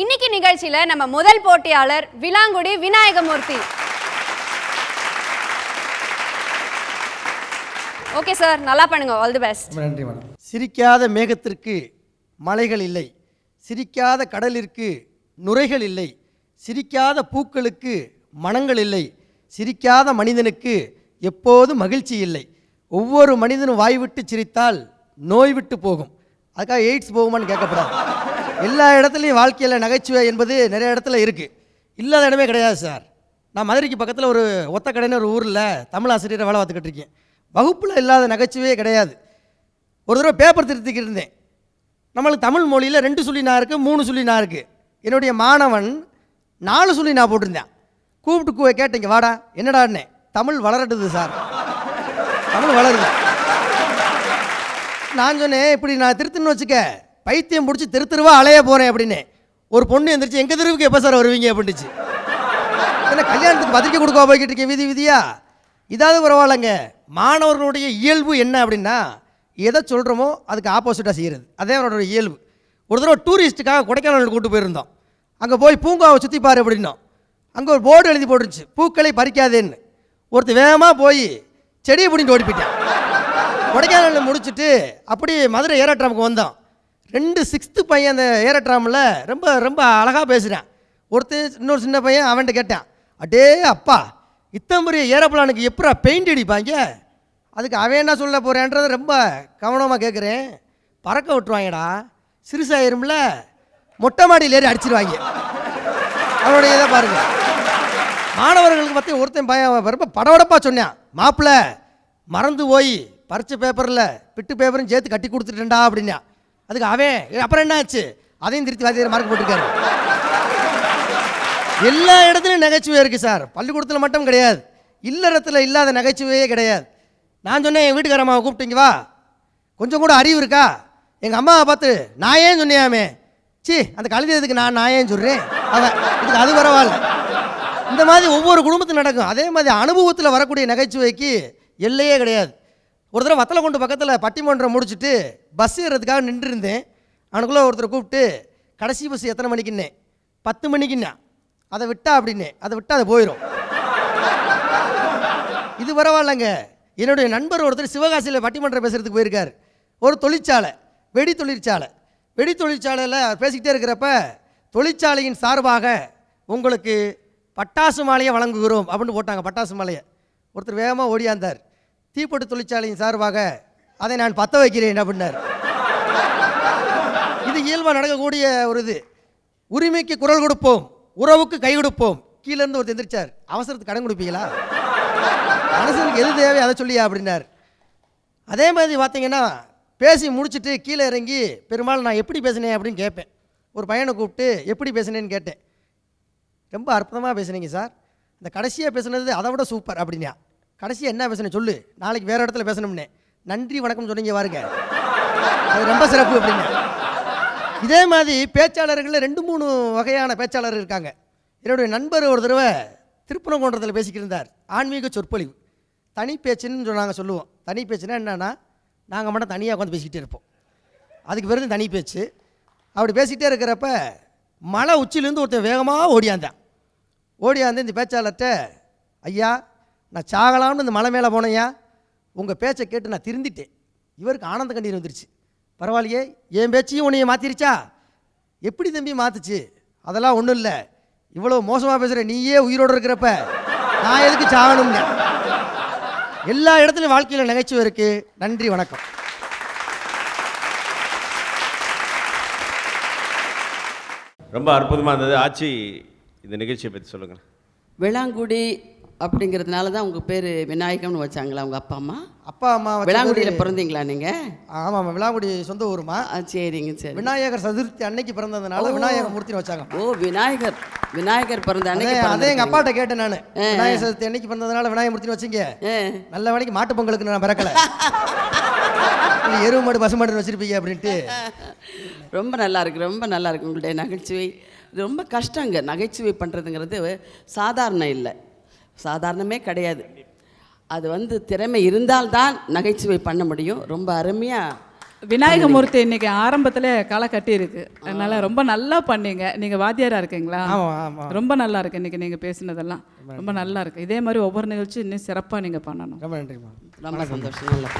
இன்னைக்கு நிகழ்ச்சியில நம்ம முதல் போட்டியாளர் விலாங்குடி விநாயகமூர்த்தி. ஓகே சார் நல்லா பண்ணுங்க. ஆல் தி பெஸ்ட் நன்றி மேடம் சிரிக்காத மேகத்திற்கு மலைகள் இல்லை. சிரிக்காத கடலிற்கு நுரைகள் இல்லை. சிரிக்காத பூக்களுக்கு மனங்கள் இல்லை. சிரிக்காத மனிதனுக்கு எப்போதும் மகிழ்ச்சி இல்லை. ஒவ்வொரு மனிதனும் வாய் விட்டு சிரித்தால் நோய் விட்டு போகும். அதுக்காக எய்ட்ஸ் போகுமான்னு கேட்கப்படாது. எல்லா இடத்துலையும் வாழ்க்கையில் நகைச்சுவை என்பது நிறைய இடத்துல இருக்குது இல்லாத இடமே கிடையாது சார். நான் மதுரைக்கு பக்கத்தில் ஒரு ஒத்த கடைன்னு ஒரு ஊரில் தமிழ் ஆசிரியரை வேலை பார்த்துக்கிட்டு இருக்கேன். வகுப்பில் இல்லாத நகைச்சுவையே கிடையாது. ஒரு தடவை பேப்பர் திருத்திக்கிட்டு இருந்தேன். நம்மளுக்கு தமிழ் மொழியில் ரெண்டு சொல்லி நான் இருக்குது மூணு சொல்லி நான் இருக்குது என்னுடைய மாணவன் நாலு சொல்லி நான் போட்டிருந்தேன். கூப்பிட்டு கூ கேட்டீங்க வாடா என்னடான்னே. தமிழ் வளரட்டுது சார். தமிழ் வளருது. நான் சொன்னேன் இப்படி நான் திருத்துன்னு வச்சுக்க பைத்தியம் பிடிச்சி தெரு திருவா அலைய போகிறேன் அப்படின்னு. ஒரு பொண்ணு எந்திரிச்சு எங்கள் தெருவுக்கு எப்போ சார் வருவீங்க? அப்படின்னுச்சு. என்ன கல்யாணத்துக்கு பத்திரிக்கை கொடுக்க போய்கிட்டு இருக்கேன் விதி வீதியா? இதாவது பரவாயில்லைங்க. மாணவர்களுடைய இயல்பு என்ன அப்படின்னா எதை சொல்கிறோமோ அதுக்கு ஆப்போசிட்டாக செய்கிறது அதே அவரோட இயல்பு. ஒரு தடவை டூரிஸ்ட்டுக்காக கொடைக்கானல் கூட்டு போயிருந்தோம். அங்கே போய் பூங்காவை சுற்றி பாரு அப்படின்னோம். அங்கே ஒரு போர்டு எழுதி போட்டுருச்சு பூக்களை பறிக்காதேன்னு. ஒருத்தர் வேகமாக போய் செடியை பிடிங்கிட்டு ஓடி போயிட்டேன். கொடைக்கானலில் முடிச்சுட்டு அப்படியே மதுரை ஏரோட்ராமுக்கு வந்தோம். ரெண்டு சிக்ஸ்த்து பையன் அந்த ஏரோட்ராமில் ரொம்ப ரொம்ப அழகாக பேசுகிறான் ஒருத்தர் இன்னொரு சின்ன பையன் அவன்கிட்ட கேட்டான் அடே அப்பா இத்தனை பெரிய ஏரோப்ளானுக்கு எப்படா பெயிண்ட் அடிப்பாங்க? அதுக்கு அவன் என்ன சொல்ல போகிறேன்றதை ரொம்ப கவனமாக கேட்குறேன் பறக்க விட்டுருவாங்கடா. சிறுசாயிரும்ல மொட்டை மாடியில் ஏறி அடிச்சிருவாங்க. அவனுடைய இதை பாருங்க. மாணவர்களுக்கு பற்றி ஒருத்தன் பையன் ரொம்ப படவடப்பாக சொன்னான். மாப்பிள்ள மறந்து போய் பறிச்ச பேப்பரில் பிட்டு பேப்பரும் சேர்த்து கட்டி கொடுத்துட்டேன்டா அப்படின்னா. அதுக்கு அவே அப்புறம் என்ன ஆச்சு அதையும் திருத்தி வாத்தியார் மார்க் போட்டிருக்காரு. எல்லா இடத்துலையும் நகைச்சுவை இருக்குது சார். பள்ளிக்கூடத்தில் மட்டும் கிடையாது. இல்லறத்தில் இல்லாத நகைச்சுவையே கிடையாது. நான் சொன்னேன் என் வீட்டுக்காரம்மாவை கூப்பிட்டீங்க வா. கொஞ்சம் கூட அறிவு இருக்கா? எங்கள் அம்மாவை பார்த்து நான் ஏன் சொன்னியாமே? சி அந்த கழுதையதுக்கு நான் நான் ஏன் சொல்கிறேன் அவன் இதுக்கு அது பரவாயில்ல இந்த மாதிரி ஒவ்வொரு குடும்பத்தில் நடக்கும். அதே மாதிரி அனுபவத்தில் வரக்கூடிய நகைச்சுவைக்கு எல்லையே கிடையாது. ஒரு தடவை வத்தலை கொண்டு பக்கத்தில் பட்டிமன்றம் முடிச்சுட்டு பஸ் ஏறதுக்காக நின்றுருந்தேன். அவனுக்குள்ளே ஒருத்தர் கூப்பிட்டு கடைசி பஸ் எத்தனை மணிக்குன்னே? பத்து மணிக்குன்னா. அதை விட்டா அப்படின்னே. அதை விட்டா அது போயிடும் இது பரவாயில்லைங்க. என்னுடைய நண்பர் ஒருத்தர் சிவகாசியில் பட்டிமன்றம் பேசுகிறதுக்கு போயிருக்கார். ஒரு தொழிற்சாலை வெடி தொழிற்சாலை. வெடி தொழிற்சாலையில் பேசிக்கிட்டே இருக்கிறப்ப தொழிற்சாலையின் சார்பாக உங்களுக்கு பட்டாசு மாலையை வழங்குகிறோம் அப்படின்னு போட்டாங்க பட்டாசு மாலையை. ஒருத்தர் வேகமாக ஓடியாந்தார். தீப்பொட்டு தொழிற்சாலையின் சார்பாக அதை நான் பற்ற வைக்கிறேன் அப்படின்னார் இது இயல்பாக நடக்கக்கூடிய ஒரு இது. உரிமைக்கு குரல் கொடுப்போம் உறவுக்கு கை கொடுப்போம். கீழே இருந்து ஒருத்தர் எந்திரிச்சார். அவசரத்துக்கு கடன் கொடுப்பீங்களா? மனசுக்கு எது தேவை அதை சொல்லியா அப்படின்னார். அதே மாதிரி பார்த்தீங்கன்னா பேசி முடிச்சுட்டு கீழே இறங்கி பெரும்பாலும் நான் எப்படி பேசினேன்? அப்படின்னு கேட்பேன். ஒரு பையனை கூப்பிட்டு எப்படி பேசினேன்னு கேட்டேன். ரொம்ப அற்புதமாக பேசுனீங்க சார். இந்த கடைசியாக பேசுனது அதை விட சூப்பர் அப்படின்னா. கடைசியாக என்ன பேசுனேன் சொல்லு. நாளைக்கு வேறு இடத்துல பேசணும்னே. நன்றி வணக்கம் சொன்னீங்க பாருங்க அது ரொம்ப சிறப்பு அப்படின்னு. இதே மாதிரி பேச்சாளர்களில் ரெண்டு மூணு வகையான பேச்சாளர் இருக்காங்க. என்னுடைய நண்பர் ஒரு தடவை திருப்பரங்குன்றத்தில் பேசிக்கிட்டு இருந்தார். ஆன்மீக சொற்பொழிவு. தனி பேச்சுன்னு சொ- நாங்கள் சொல்லுவோம். தனி பேச்சுன்னா என்னென்னா நாங்கள் மட்டும் தனியாக உட்காந்து பேசிக்கிட்டே இருப்போம். அதுக்கு பிறகு தனி பேச்சு. அப்படி பேசிக்கிட்டே இருக்கிறப்ப மலை உச்சியிலேருந்து ஒருத்தன் வேகமாக ஓடியாந்தான். ஓடியாந்து இந்த பேச்சாளர்கிட்ட ஐயா நான் சாகலாம்னு இந்த மலை மேலே போனேன்யா. உங்கள் பேச்சை கேட்டு நான் திருந்திட்டேன். இவருக்கு ஆனந்த கண்ணீர் வந்துருச்சு. பரவாயில்லையே என் பேச்சையும் உன்னைய மாற்றிருச்சா எப்படி தம்பி மாத்துச்சு? அதெல்லாம் ஒன்றும் இல்லை. இவ்வளோ மோசமாக பேசுகிற நீயே உயிரோடு இருக்கிறப்ப நான் எதுக்கு சாகணும்னு? எல்லா இடத்துலையும் வாழ்க்கையில் நகைச்சுவை இருக்குது நன்றி வணக்கம். ரொம்ப அற்புதமாக இருந்தது. ஆச்சி இந்த நிகழ்ச்சியை பற்றி சொல்லுங்கள் விளாங்குடி அப்படிங்கிறதுனால தான் உங்கள் பேர் விநாயகம்னு வச்சாங்களா உங்கள் அப்பா அம்மா? அப்பா அம்மா விளாங்குடியில் பிறந்தீங்களா நீங்கள் ஆமாம் விளாங்குடி சொந்த ஊருமா? சரிங்க சரி. விநாயகர் சதுர்த்தி அன்னைக்கு பிறந்ததுனால விநாயகர் மூர்த்தின்னு வச்சாங்க. ஓ விநாயகர். விநாயகர் பிறந்த அன்னைக்கு அதே எங்கள். அப்பாட்ட கேட்டேன் நான். விநாயகர் சதுர்த்தி அன்னைக்கு பிறந்ததுனால விநாயகர் மூர்த்தின்னு வச்சிங்க. நல்ல வேலைக்கு மாட்டு பொங்கலுக்கு நான் பிறக்கல. நீ எருவு மாடு பசு மாடு வச்சிருப்பீங்க அப்படின்ட்டு. ரொம்ப நல்லா இருக்கு ரொம்ப நல்லா இருக்கு உங்களுடைய நகைச்சுவை. ரொம்ப கஷ்டங்க நகைச்சுவை பண்ணுறதுங்கிறது சாதாரணம் இல்லை. சாதாரணமே கிடையாது. அது வந்து திறமை இருந்தால்தான் நகைச்சுவை பண்ண முடியும். ரொம்ப அருமையாக விநாயகமூர்த்தி இன்னைக்கு ஆரம்பத்துல களை கட்டி இருக்கு அதனால ரொம்ப நல்லா பண்ணீங்க. நீங்க வாத்தியாரா இருக்கீங்களா? ரொம்ப நல்லா இருக்கு இன்னைக்கு நீங்க பேசினதெல்லாம். ரொம்ப நல்லா இருக்கு. இதே மாதிரி ஒவ்வொரு நிகழ்ச்சி இன்னும் சிறப்பா நீங்க பண்ணணும். ரொம்ப ரொம்ப சந்தோஷம். நல்லா